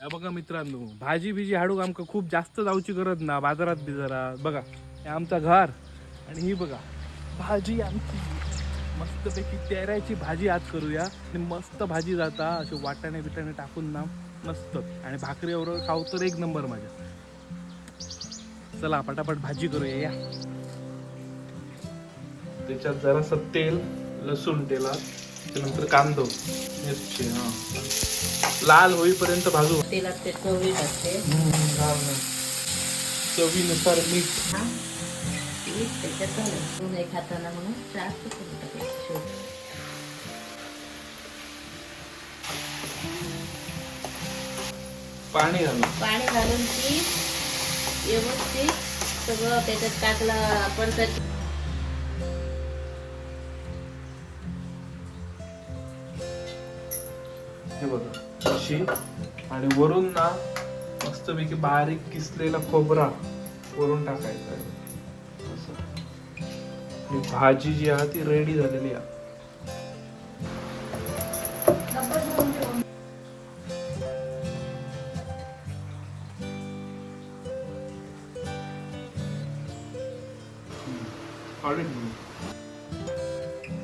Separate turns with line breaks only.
हे बघा मित्रांनो भाजी बिजी हाडूक आमकां खूप जास्त जाऊची गरज ना बाजारात बिजारात बघा हे आमचा घर आणि ही बघा भाजी आमची. मस्तपैकी तेरायची भाजी आज करूया. आणि मस्त भाजी जाता असे वाटाणे बिटाणे टाकून ना मस्त. आणि भाकरी बरोबर खाऊ तर एक नंबर माझ्या. चला पटापट भाजी करूया या. त्याच्यात जरासं तेल लसूण तेलात त्यानंतर कांदो. मिरची हा. लाल होईपर्यंत भाजू.
तेलात ते चवीत असते
चवीनुसार मीठ.
मीठ त्याच्यात एक हाताना म्हणून जास्त करून टाकायचं.
पाणी घालून.
पाणी घालून ती व्यवस्थित सगळं त्याच्यात टाकलं आपण तर
हे बघा अशी आणि वरून ना मस्तपैकी बारीक किसलेला खोबरा वरून टाकायचा आहे. असं. भाजी जी आहे ती रेडी झालेली आहे हळद